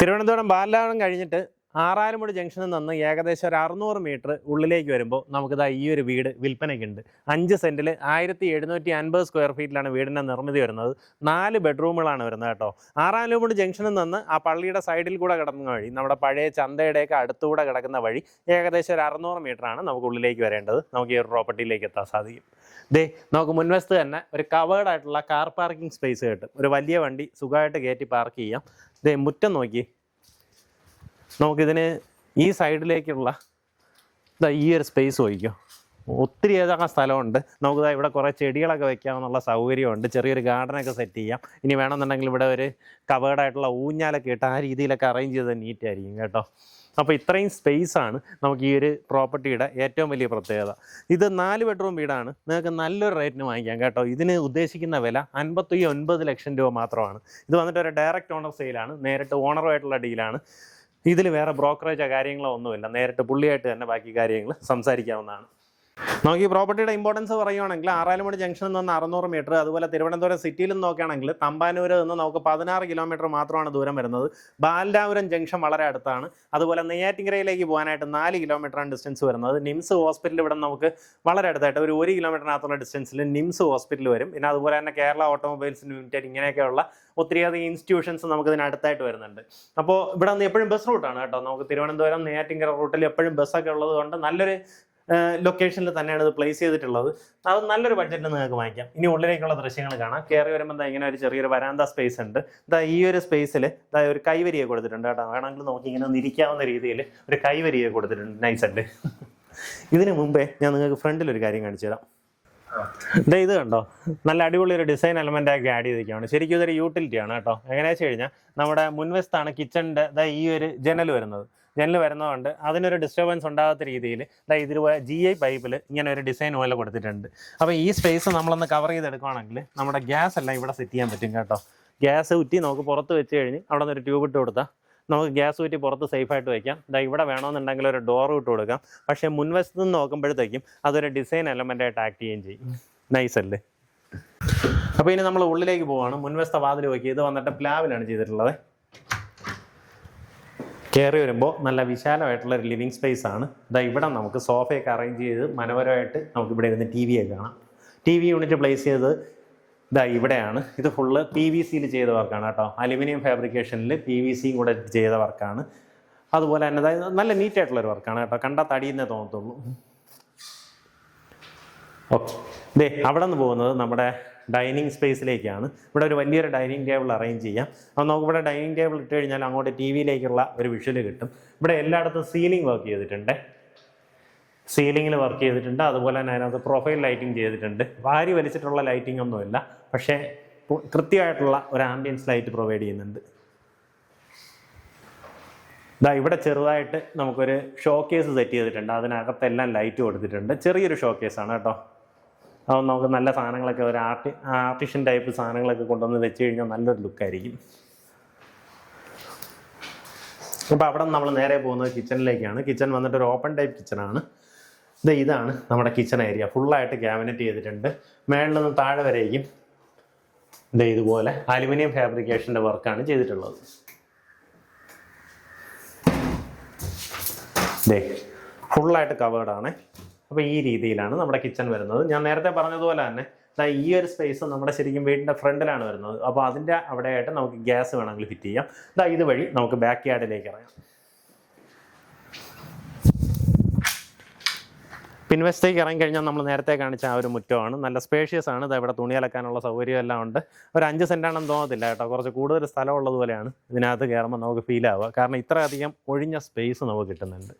തിരുവനന്തപുരം ബാലരാമം കഴിഞ്ഞിട്ട് ആറാലുമുടി ജംഗ്ഷനിൽ നിന്ന് ഏകദേശം ഒരു അറുന്നൂറ് മീറ്റർ ഉള്ളിലേക്ക് വരുമ്പോൾ നമുക്കിതാ ഈ ഒരു വീട് വിൽപ്പനയ്ക്കുണ്ട്. അഞ്ച് സെന്റിൽ ആയിരത്തി എഴുന്നൂറ്റി അൻപത് സ്ക്വയർ ഫീറ്റിലാണ് വീടിന്റെ നിർമ്മിതി വരുന്നത്. നാല് ബെഡ്റൂമുകളാണ് വരുന്നത് കേട്ടോ. ആറാലുമുടി ജംഗ്ഷനിൽ നിന്ന് ആ പള്ളിയുടെ സൈഡിൽ കൂടെ കിടക്കുന്ന വഴി നമ്മുടെ പഴയ ചന്തയുടെയൊക്കെ അടുത്തുകൂടെ കിടക്കുന്ന വഴി ഏകദേശം ഒരു അറുന്നൂറ് മീറ്ററാണ് നമുക്ക് ഉള്ളിലേക്ക് വരേണ്ടത്. നമുക്ക് ഈ ഒരു പ്രോപ്പർട്ടിയിലേക്ക് എത്താൻ സാധിക്കും. ദേ നമുക്ക് മുൻവശത്ത് തന്നെ ഒരു കവേർഡ് ആയിട്ടുള്ള കാർ പാർക്കിംഗ് സ്പേസ് കിട്ടും. ഒരു വലിയ വണ്ടി സുഖമായിട്ട് കയറ്റി പാർക്ക് ചെയ്യാം. ദേ മുറ്റം നോക്കി. നമുക്കിതിന് ഈ സൈഡിലേക്കുള്ള ദാ ഈ ഒരു സ്പേസ് ഒഴിക്കും ഒത്തിരി ഏതാ സ്ഥലമുണ്ട്. നമുക്ക് ഇവിടെ കുറേ ചെടികളൊക്കെ വെക്കാമെന്നുള്ള സൗകര്യമുണ്ട്. ചെറിയൊരു ഗാർഡനൊക്കെ സെറ്റ് ചെയ്യാം. ഇനി വേണമെന്നുണ്ടെങ്കിൽ ഇവിടെ ഒരു കവേഡായിട്ടുള്ള ഊഞ്ഞാലൊക്കെ ഇട്ട് ആ രീതിയിലൊക്കെ അറേഞ്ച് ചെയ്ത് നീറ്റ് ആയിരിക്കും കേട്ടോ. അപ്പോൾ ഇത്രയും സ്പേസ് ആണ് നമുക്ക് ഈ ഒരു പ്രോപ്പർട്ടിയുടെ ഏറ്റവും വലിയ പ്രത്യേകത. ഇത് നാല് ബെഡ്റൂം വീടാണ്. നിങ്ങൾക്ക് നല്ലൊരു റേറ്റിന് വാങ്ങിക്കാം കേട്ടോ. ഇതിന് ഉദ്ദേശിക്കുന്ന വില അൻപത്തി ഒൻപത് ലക്ഷം രൂപ മാത്രമാണ്. ഇത് വന്നിട്ട് ഒരു ഡയറക്റ്റ് ഓണർ സെയിലാണ് നേരിട്ട് ഓണറുമായിട്ടുള്ള ഡീലാണ് ഇതിൽ വേറെ ബ്രോക്കറേജോ കാര്യങ്ങളോ ഒന്നുമില്ല. നേരിട്ട് പുള്ളിയായിട്ട് തന്നെ ബാക്കി കാര്യങ്ങൾ സംസാരിക്കാവുന്നതാണ്. നമുക്ക് ഈ പ്രോപ്പർട്ടിയുടെ ഇമ്പോർട്ടൻസ് പറയുകയാണെങ്കിൽ ആറാലുമണി ജംഗ്ഷനിൽ നിന്ന് അറുന്നൂറ് മീറ്റർ അതുപോലെ തിരുവനന്തപുരം സിറ്റിയിൽ നിന്ന് നോക്കുകയാണെങ്കിൽ തമ്പാനൂരിൽ നിന്ന് നമുക്ക് പതിനാറ് കിലോമീറ്റർ മാത്രമാണ് ദൂരം വരുന്നത്. ബാലരാപുരം ജംഗ്ഷൻ വളരെ അടുത്താണ്. അതുപോലെ നെയ്യാറ്റിങ്കരയിലേക്ക് പോകാനായിട്ട് നാല് കിലോമീറ്ററാണ് ഡിസ്റ്റൻസ് വരുന്നത്. നിംസ് ഹോസ്പിറ്റൽ ഇവിടെ നമുക്ക് വളരെ അടുത്തായിട്ട് ഒരു ഒരു കിലോമീറ്ററിനകത്തുള്ള ഡിസ്റ്റൻസിൽ നിംസ് ഹോസ്പിറ്റൽ വരും. പിന്നെ അതുപോലെ തന്നെ കേരള ഓട്ടോമൊബൈൽസ് ലിമിറ്റഡ് ഇങ്ങനെയൊക്കെയുള്ള ഒത്തിരിയധികം ഇൻസ്റ്റിറ്റ്യൂഷൻസ് നമുക്ക് ഇതിനടുത്തായിട്ട് വരുന്നുണ്ട്. അപ്പോൾ ഇവിടെ നിന്ന് എപ്പോഴും ബസ് റൂട്ടാണ് കേട്ടോ. നമുക്ക് തിരുവനന്തപുരം നെയ്യാറ്റിങ്കര റൂട്ടിൽ എപ്പോഴും ബസ്സൊക്കെ ഉള്ളത് കൊണ്ട് നല്ലൊരു ലൊക്കേഷനിൽ തന്നെയാണ് ഇത് പ്ലേസ് ചെയ്തിട്ടുള്ളത്. അത് നല്ലൊരു ബഡ്ജറ്റിൽ നിങ്ങൾക്ക് വാങ്ങിക്കാം. ഇനി ഉള്ളിലേക്കുള്ള ദൃശ്യങ്ങൾ കാണാം. കയറി വരുമ്പോൾ എന്താ ഇങ്ങനെ ഒരു ചെറിയൊരു വരാന്ത സ്പേസ് ഉണ്ട്. ദാ ഈ ഒരു സ്പേസിൽ ദാ ഒരു കൈവരിയെ കൊടുത്തിട്ടുണ്ട് കേട്ടോ. വേണമെങ്കിൽ നോക്കി ഇങ്ങനെ നിരിക്കാവുന്ന രീതിയിൽ ഒരു കൈവരിയെ കൊടുത്തിട്ടുണ്ട്. നൈസ് അല്ലേ? ഇതിനു മുമ്പേ ഞാൻ നിങ്ങൾക്ക് ഫ്രണ്ടിൽ ഒരു കാര്യം കാണിച്ചു തരാം. ദേ ഇത് കണ്ടോ? നല്ല അടിപൊളി ഒരു ഡിസൈൻ എലമെന്റ് ആക്കി ആഡ് ചെയ്തിരിക്കുകയാണ്. ശരിക്കും ഇതൊരു യൂട്ടിലിറ്റി ആണ് കേട്ടോ. എങ്ങനെയാ വെച്ച് കഴിഞ്ഞാൽ നമ്മുടെ മുൻവശത്താണ് കിച്ചണിന്റെ ഈ ഒരു ജനൽ വരുന്നത്. ജനൽ വരുന്നതുകൊണ്ട് അതിനൊരു ഡിസ്റ്റർബൻസ് ഉണ്ടാകാത്ത രീതിയിൽ ഇതുപോലെ ജി ഐ പൈപ്പിൽ ഇങ്ങനെ ഒരു ഡിസൈൻ പോലെ കൊടുത്തിട്ടുണ്ട്. അപ്പോൾ ഈ സ്പേസ് നമ്മളൊന്ന് കവർ ചെയ്തെടുക്കുകയാണെങ്കിൽ നമ്മുടെ ഗ്യാസ് എല്ലാം ഇവിടെ സെറ്റ് ചെയ്യാൻ പറ്റും കേട്ടോ. ഗ്യാസ് ഉറ്റി നമുക്ക് പുറത്ത് വെച്ച് കഴിഞ്ഞ് അവിടെ നിന്ന് ഒരു ട്യൂബ് ഇട്ട് കൊടുത്താൽ നമുക്ക് ഗ്യാസ് ഊറ്റി പുറത്ത് സേഫായിട്ട് വയ്ക്കാം ഇതാ ഇവിടെ വേണമെന്നുണ്ടെങ്കിൽ ഒരു ഡോർ ഇട്ട് കൊടുക്കാം. പക്ഷേ മുൻവശത്ത് നിന്ന് നോക്കുമ്പോഴത്തേക്കും അതൊരു ഡിസൈൻ എലമെന്റ് ആയിട്ട് ആക്ട് ചെയ്യുകയും ചെയ്യും. നൈസ് അല്ലേ? അപ്പോൾ ഇനി നമ്മൾ ഉള്ളിലേക്ക് പോവാണ്. മുൻവശത്തെ വാതിൽ നോക്കി. ഇത് വന്നിട്ട് പ്ലാവിലാണ് ചെയ്തിട്ടുള്ളത്. കയറി വരുമ്പോൾ നല്ല വിശാലമായിട്ടുള്ള ഒരു ലിവിങ് സ്പേസ് ആണ്. ഇതാ ഇവിടെ നമുക്ക് സോഫയൊക്കെ അറേഞ്ച് ചെയ്ത് മനോഹരമായിട്ട് നമുക്ക് ഇവിടെ ഇരുന്ന് ടി വി കാണാം. ടി വി യൂണിറ്റ് പ്ലേസ് ചെയ്ത് ഇതാ ഇവിടെയാണ്. ഇത് ഫുള്ള് പി വി സിയിൽ ചെയ്ത വർക്കാണ് കേട്ടോ. അലുമിനിയം ഫാബ്രിക്കേഷനിൽ പി വി സിയും കൂടെ ചെയ്ത വർക്കാണ് അതുപോലെ തന്നെ അതായത് നല്ല നീറ്റായിട്ടുള്ളൊരു വർക്കാണ് കേട്ടോ. കണ്ടാൽ തടിയെന്നേ തോന്നത്തുള്ളൂ. ഓക്കെ ദേ അവിടെ നിന്ന് പോകുന്നത് നമ്മുടെ ഡൈനിങ് സ്പേസിലേക്കാണ് ഇവിടെ ഒരു വലിയൊരു ഡൈനിങ് ടേബിൾ അറേഞ്ച് ചെയ്യാം. അപ്പോൾ നമുക്ക് ഇവിടെ ഡൈനിങ് ടേബിൾ ഇട്ട് കഴിഞ്ഞാൽ അങ്ങോട്ട് ടി വിയിലേക്കുള്ള ഒരു വിഷ്വൽ കിട്ടും. ഇവിടെ എല്ലായിടത്തും സീലിംഗ് വർക്ക് ചെയ്തിട്ടുണ്ട്. സീലിങ്ങിൽ വർക്ക് ചെയ്തിട്ടുണ്ട്. അതുപോലെ തന്നെ അതിനകത്ത് പ്രൊഫൈൽ ലൈറ്റിംഗ് ചെയ്തിട്ടുണ്ട്. വാരി വലിച്ചിട്ടുള്ള ലൈറ്റിംഗ് ഒന്നുമില്ല. പക്ഷേ കൃത്യമായിട്ടുള്ള ഒരു ആംബിയൻസ് ലൈറ്റ് പ്രൊവൈഡ് ചെയ്യുന്നുണ്ട്. ഇതാ ഇവിടെ ചെറുതായിട്ട് നമുക്കൊരു ഷോ കേസ് സെറ്റ് ചെയ്തിട്ടുണ്ട്. അതിനകത്തെല്ലാം ലൈറ്റ് കൊടുത്തിട്ടുണ്ട്. ചെറിയൊരു ഷോ കേസാണ് കേട്ടോ. അപ്പോൾ നമുക്ക് നല്ല സാധനങ്ങളൊക്കെ ഒരു ആർട്ടി ആർട്ടിഷ്യൻ ടൈപ്പ് സാധനങ്ങളൊക്കെ കൊണ്ടുവന്ന് വെച്ച് കഴിഞ്ഞാൽ നല്ലൊരു ലുക്കായിരിക്കും അപ്പോൾ അവിടെ നമ്മൾ നേരെ പോകുന്നത് കിച്ചണിലേക്കാണ് കിച്ചൺ വന്നിട്ട് ഒരു ഓപ്പൺ ടൈപ്പ് കിച്ചണാണ് ഇത് ഇതാണ് നമ്മുടെ കിച്ചൺ ഏരിയ ഫുള്ളായിട്ട് ക്യാബിനറ്റ് ചെയ്തിട്ടുണ്ട്. മേളിൽ നിന്ന് താഴെ വരേക്കും ഇത് ഇതുപോലെ അലുമിനിയം ഫാബ്രിക്കേഷന്റെ വർക്കാണ് ചെയ്തിട്ടുള്ളത്. ദേ ഫുള്ളായിട്ട് കവേർഡാണ് അപ്പോൾ ഈ രീതിയിലാണ് നമ്മുടെ കിച്ചൺ വരുന്നത്. ഞാൻ നേരത്തെ പറഞ്ഞതുപോലെ തന്നെ ഈ ഒരു സ്പേസ് നമ്മുടെ ശരിക്കും വീടിന്റെ ഫ്രണ്ടിലാണ് വരുന്നത്. അപ്പോൾ അതിന്റെ അവിടെയായിട്ട് നമുക്ക് ഗ്യാസ് വേണമെങ്കിൽ ഫിറ്റ് ചെയ്യാം. ഇതാ ഇതുവഴി നമുക്ക് ബാക്ക് യാർഡിലേക്ക് ഇറങ്ങാം. പിൻവശത്തേക്ക് ഇറങ്ങിക്കഴിഞ്ഞാൽ നമ്മൾ നേരത്തെ കാണിച്ച ആ ഒരു മുറ്റമാണ്. നല്ല സ്പേഷ്യസ് ആണ്. ഇത് ഇവിടെ തുണി അലക്കാനുള്ള സൗകര്യം എല്ലാം ഉണ്ട്. ഒരു അഞ്ച് സെന്റാണെന്ന് തോന്നത്തില്ല കേട്ടോ. കുറച്ച് കൂടുതൽ സ്ഥലം ഉള്ളതുപോലെയാണ് ഇതിനകത്ത് കയറുമ്പോൾ നമുക്ക് ഫീൽ ആവുക. കാരണം ഇത്രയധികം ഒഴിഞ്ഞ സ്പേസ് നമുക്ക് കിട്ടുന്നുണ്ട്.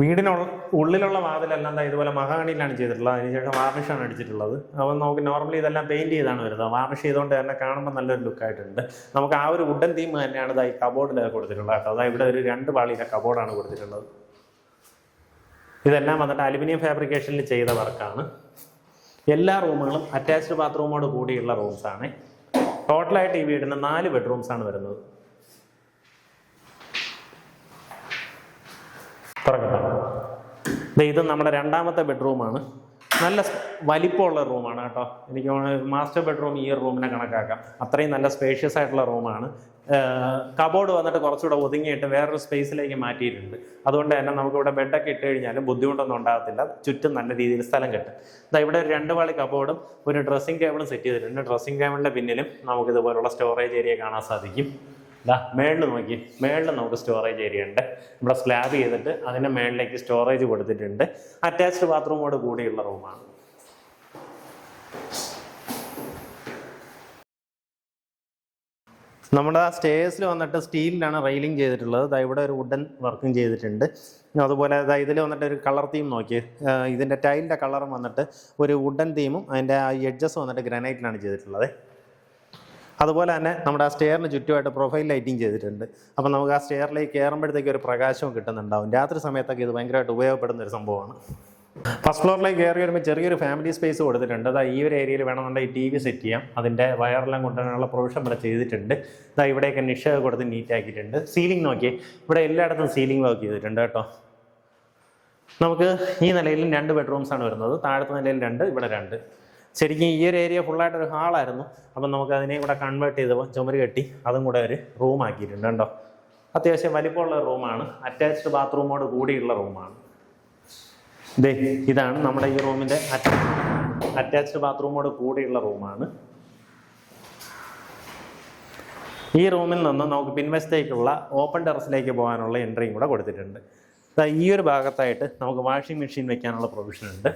വീടിനുള്ള ഉള്ളിലുള്ള വാതിലെല്ലാം ഇതുപോലെ മഹാണിയിലാണ് ചെയ്തിട്ടുള്ളത്. അതിനുശേഷം വാർണിഷാണ് അടിച്ചിട്ടുള്ളത്. അപ്പം നമുക്ക് നോർമലി ഇതെല്ലാം പെയിന്റ് ചെയ്താണ് വരുന്നത്. വാർണിഷ് ചെയ്തുകൊണ്ട് തന്നെ കാണുമ്പോൾ നല്ലൊരു ലുക്കായിട്ടുണ്ട് നമുക്ക് ആ ഒരു വുഡൻ തീം തന്നെയാണ് ഇതായി കബോർഡിൽ കൊടുത്തിട്ടുള്ളത് കേട്ടോ. അതായത് ഇവിടെ ഒരു രണ്ട് പാളിയിലെ കബോർഡാണ് കൊടുത്തിട്ടുള്ളത്. ഇതെല്ലാം വന്നിട്ട് അലുമിനിയം ഫാബ്രിക്കേഷനിൽ ചെയ്ത വർക്കാണ്. എല്ലാ റൂമുകളും അറ്റാച്ച്ഡ് ബാത്റൂമോട് കൂടിയുള്ള റൂംസാണ് ടോട്ടലായിട്ട് ഈ വീടിന് നാല് ബെഡ്റൂംസ് ആണ് വരുന്നത്. ഇത് നമ്മുടെ രണ്ടാമത്തെ ബെഡ്റൂമാണ് നല്ല വലിപ്പമുള്ള റൂമാണ് കേട്ടോ. എനിക്ക് മാസ്റ്റർ ബെഡ്റൂം ഈ റൂമിനെ കണക്കാക്കാം. അത്രയും നല്ല സ്പേഷ്യസ് ആയിട്ടുള്ള റൂമാണ് കബോർഡ് വന്നിട്ട് കുറച്ചുകൂടെ ഒതുങ്ങിയിട്ട് വേറൊരു സ്പേസിലേക്ക് മാറ്റിയിട്ടുണ്ട്. അതുകൊണ്ട് തന്നെ നമുക്കിവിടെ ബെഡൊക്കെ ഇട്ട് കഴിഞ്ഞാലും ബുദ്ധിമുട്ടൊന്നും ഉണ്ടാകത്തില്ല. ചുറ്റും നല്ല രീതിയിൽ സ്ഥലം കിട്ടും. ഇതാ ഇവിടെ ഒരു രണ്ട് പാളി കബോർഡും ഒരു ഡ്രസ്സിംഗ് ടേബിളും സെറ്റ് ചെയ്തിട്ടുണ്ട്. ഡ്രസ്സിംഗ് ടേബിളിന്റെ പിന്നിലും നമുക്ക് ഇതുപോലുള്ള സ്റ്റോറേജ് ഏരിയ കാണാൻ സാധിക്കും. ഇതാ മേളിൽ നോക്കി. മേളിൽ നമുക്ക് സ്റ്റോറേജ് ഏരിയ ഉണ്ട്. ഇവിടെ സ്ലാബ് ചെയ്തിട്ട് അതിന്റെ മേളിലേക്ക് സ്റ്റോറേജ് കൊടുത്തിട്ടുണ്ട്. അറ്റാച്ച്ഡ് ബാത്റൂമോട് കൂടിയുള്ള റൂമാണ് നമ്മുടെ സ്റ്റേഴ്സിൽ വന്നിട്ട് സ്റ്റീലിലാണ് റെയിലിംഗ് ചെയ്തിട്ടുള്ളത്. ദാ ഇവിടെ ഒരു വുഡൻ വർക്കും ചെയ്തിട്ടുണ്ട്. അതുപോലെ ദാ ഇതിൽ വന്നിട്ട് ഒരു കളർ തീം നോക്കി ഇതിന്റെ ടൈലിന്റെ കളറും വന്നിട്ട് ഒരു വുഡൻ തീമും അതിന്റെ ആ എഡ്ജസ് വന്നിട്ട് ഗ്രാനൈറ്റിലാണ് ചെയ്തിട്ടുള്ളത്. അതുപോലെ തന്നെ നമ്മുടെ ആ സ്റ്റെയറിന് ചുറ്റുമായിട്ട് പ്രൊഫൈൽ ലൈറ്റിംഗ് ചെയ്തിട്ടുണ്ട്. അപ്പം നമുക്ക് ആ സ്റ്റെയറിലേക്ക് കയറുമ്പോഴത്തേക്ക് ഒരു പ്രകാശവും കിട്ടുന്നുണ്ടാവും. രാത്രി സമയത്തൊക്കെ ഇത് ഭയങ്കരമായിട്ട് ഉപയോഗപ്പെടുന്ന ഒരു സംഭവമാണ്. ഫസ്റ്റ് ഫ്ലോറിലേക്ക് കയറി വരുമ്പോൾ ചെറിയൊരു ഫാമിലി സ്പേസ് കൊടുത്തിട്ടുണ്ട്. അതാ ഈ ഒരു ഏരിയയിൽ വേണമെന്നുണ്ടെങ്കിൽ ടി വി സെറ്റ് ചെയ്യാം. അതിന്റെ വയറെല്ലാം കൊണ്ടുവരാനുള്ള പ്രൊവിഷൻ ഇവിടെ ചെയ്തിട്ടുണ്ട്. ഇതാ ഇവിടെയൊക്കെ നിഷ കൊടുത്ത് നീറ്റാക്കിയിട്ടുണ്ട് സീലിംഗ് നോക്കി ഇവിടെ എല്ലായിടത്തും സീലിംഗ് വർക്ക് ചെയ്തിട്ടുണ്ട് കേട്ടോ. നമുക്ക് ഈ നിലയിലും രണ്ട് ബെഡ്റൂംസ് ആണ് വരുന്നത്. താഴത്തെ നിലയിൽ രണ്ട് ഇവിടെ രണ്ട്. ശരിക്കും ഈ ഒരു ഏരിയ ഫുള്ളായിട്ട് ഒരു ഹാളായിരുന്നു അപ്പം നമുക്ക് അതിനെ ഇവിടെ കൺവേർട്ട് ചെയ്ത് ചുമര് കെട്ടി അതും കൂടെ ഒരു റൂം ആക്കിയിട്ടുണ്ട് കേട്ടോ. അത്യാവശ്യം വലിപ്പമുള്ള റൂമാണ് അറ്റാച്ച്ഡ് ബാത്റൂമോട് കൂടിയുള്ള റൂമാണ് ദേ ഇതാണ് നമ്മുടെ ഈ റൂമിന്റെ അറ്റാച്ച്ഡ് ബാത്റൂമോട് കൂടിയുള്ള റൂമാണ്. ഈ റൂമിൽ നിന്ന് നമുക്ക് പിൻവശത്തേക്കുള്ള ഓപ്പൺ ടെറസിലേക്ക് പോകാനുള്ള എൻട്രിയും കൂടെ കൊടുത്തിട്ടുണ്ട്. ഈ ഒരു ഭാഗത്തായിട്ട് നമുക്ക് വാഷിംഗ് മെഷീൻ വെക്കാനുള്ള പ്രൊവിഷൻ ഉണ്ട്.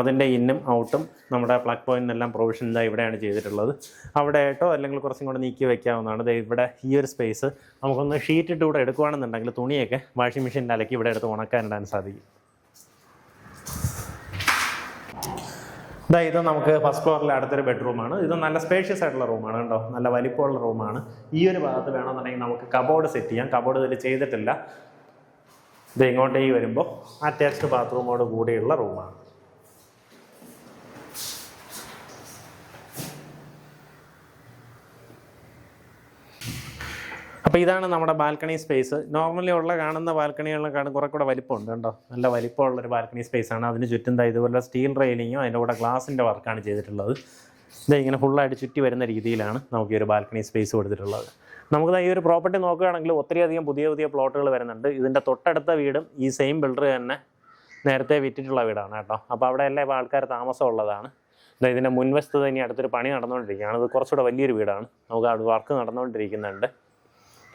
അതിന്റെ ഇന്നും ഔട്ടും നമ്മുടെ പ്ലഗ് പോയിന്റിനെല്ലാം പ്രൊവിഷൻ ഇതാ ഇവിടെയാണ് ചെയ്തിട്ടുള്ളത്. അവിടെ ആയിട്ടോ അല്ലെങ്കിൽ കുറച്ചും കൂടെ നീക്കി വെക്കാവുന്നതാണ്. ഇവിടെ ഈ ഒരു സ്പേസ് നമുക്കൊന്ന് ഷീറ്റ് ഇട്ട് ഇവിടെ എടുക്കുകയാണെന്നുണ്ടെങ്കിൽ തുണിയൊക്കെ വാഷിംഗ് മെഷീനിൽ അലക്കി ഇവിടെ എടുത്ത് ഉണക്കാനിടാൻ സാധിക്കും. ഇതാ ഇത് നമുക്ക് ഫസ്റ്റ് ഫ്ലോറിലെ അടുത്തൊരു ബെഡ്റൂമാണ് ഇത് നല്ല സ്പേഷ്യസ് ആയിട്ടുള്ള റൂമാണ് കേട്ടോ. നല്ല വലിപ്പമുള്ള റൂമാണ് ഈ ഒരു ഭാഗത്ത് വേണമെന്നുണ്ടെങ്കിൽ നമുക്ക് കബോർഡ് സെറ്റ് ചെയ്യാം. കബോർഡ് ഇതിൽ ചെയ്തിട്ടില്ല. ഇത് ഇങ്ങോട്ടേക്ക് വരുമ്പോൾ അറ്റാച്ച്ഡ് ബാത്റൂമോട് കൂടിയുള്ള റൂമാണ് അപ്പോൾ ഇതാണ് നമ്മുടെ ബാൽക്കണി സ്പേസ്. നോർമലി ഉള്ള കാണുന്ന ബാൽക്കണികളിനെക്കാളും കുറെ കൂടെ വലിപ്പമുണ്ട് കേട്ടോ നല്ല വലിപ്പമുള്ളൊരു ബാൽക്കണി സ്പേസ് ആണ്. അതിന് ചുറ്റും ഇതുപോലെ സ്റ്റീൽ റെയിലിങ്ങും അതിന്റെ കൂടെ ഗ്ലാസിന്റെ വർക്കാണ് ചെയ്തിട്ടുള്ളത്. ഇത് ഇങ്ങനെ ഫുള്ളായിട്ട് ചുറ്റി വരുന്ന രീതിയിലാണ് നമുക്ക് ഈ ഒരു ബാൽക്കണി സ്പേസ് കൊടുത്തിട്ടുള്ളത്. നമുക്ക് ഈ ഒരു പ്രോപ്പർട്ടി നോക്കുകയാണെങ്കിൽ ഒത്തിരിയധികം പുതിയ പുതിയ പ്ലോട്ടുകൾ വരുന്നുണ്ട്. ഇതിന്റെ തൊട്ടടുത്ത വീടും ഈ സെയിം ബിൽഡർ തന്നെ നേരത്തെ വിറ്റിട്ടുള്ള വീടാണ് കേട്ടോ. അപ്പോൾ അവിടെ എല്ലാം ഇപ്പോൾ ആൾക്കാർ താമസമുള്ളതാണ്. ഇതിന്റെ മുൻവശത്ത് തന്നെ അടുത്തൊരു പണി നടന്നുകൊണ്ടിരിക്കുകയാണ്. ഇത് കുറച്ചുകൂടെ വലിയൊരു വീടാണ്. നമുക്ക് അവിടെ വർക്ക് നടന്നുകൊണ്ടിരിക്കുന്നുണ്ട്.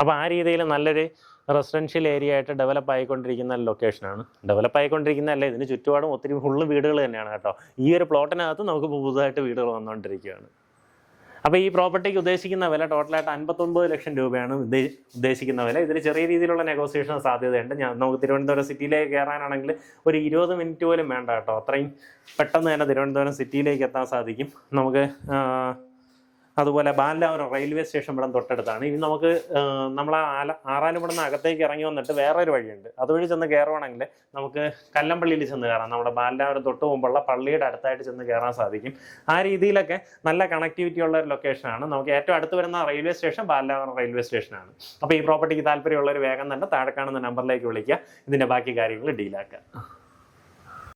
അപ്പോൾ ആ രീതിയിൽ നല്ലൊരു റെസിഡൻഷ്യൽ ഏരിയ ആയിട്ട് ഡെവലപ്പ് ആയിക്കൊണ്ടിരിക്കുന്ന ലൊക്കേഷനാണ് ഡെവലപ്പ് ആയിക്കൊണ്ടിരിക്കുന്ന അല്ല ഇതിന് ചുറ്റുപാടും ഒത്തിരി ഫുള്ള് വീടുകൾ തന്നെയാണ് കേട്ടോ. ഈ ഒരു പ്ലോട്ടിനകത്ത് നമുക്ക് പുതുതായിട്ട് വീടുകൾ വന്നുകൊണ്ടിരിക്കുകയാണ് അപ്പോൾ ഈ പ്രോപ്പർട്ടിക്ക് ഉദ്ദേശിക്കുന്ന വില ടോട്ടലായിട്ട് അൻപത്തൊമ്പത് ലക്ഷം രൂപയാണ് ഉദ്ദേശിക്കുന്ന വില. ഇതിൽ ചെറിയ രീതിയിലുള്ള നെഗോസിയേഷൻ സാധ്യതയുണ്ട്. ഞാൻ നമുക്ക് തിരുവനന്തപുരം സിറ്റിയിലേക്ക് കയറാനാണെങ്കിൽ ഒരു ഇരുപത് മിനിറ്റ് പോലും വേണ്ട കേട്ടോ. അത്രയും പെട്ടെന്ന് തന്നെ തിരുവനന്തപുരം സിറ്റിയിലേക്ക് എത്താൻ സാധിക്കും. നമുക്ക് അതുപോലെ ബാലരാപുരം റെയിൽവേ സ്റ്റേഷൻ ഇവിടെ തൊട്ടടുത്താണ്. ഇനി നമുക്ക് നമ്മൾ ആല ആറാലുപുരം നിന്ന് അകത്തേക്ക് ഇറങ്ങി വന്നിട്ട് വേറൊരു വഴിയുണ്ട്. അതുവഴി ചെന്ന് കയറുവാണെങ്കിൽ നമുക്ക് കല്ലമ്പള്ളിയിൽ ചെന്ന് കയറാം നമ്മുടെ ബാലരാപുരം തൊട്ട് മുമ്പുള്ള പള്ളിയുടെ അടുത്തായിട്ട് ചെന്ന് കയറാൻ സാധിക്കും. ആ രീതിയിലൊക്കെ നല്ല കണക്ടിവിറ്റി ഉള്ള ഒരു ലൊക്കേഷനാണ് നമുക്ക് ഏറ്റവും അടുത്ത് വരുന്ന റെയിൽവേ സ്റ്റേഷൻ ബാലരാപുരം റെയിൽവേ സ്റ്റേഷനാണ് അപ്പോൾ ഈ പ്രോപ്പർട്ടിക്ക് താല്പര്യമുള്ളവർ വേഗം തന്നെ താഴെ കാണുന്ന നമ്പറിലേക്ക് വിളിക്കുക. ഇതിന്റെ ബാക്കി കാര്യങ്ങൾ ഡീലാക്കുക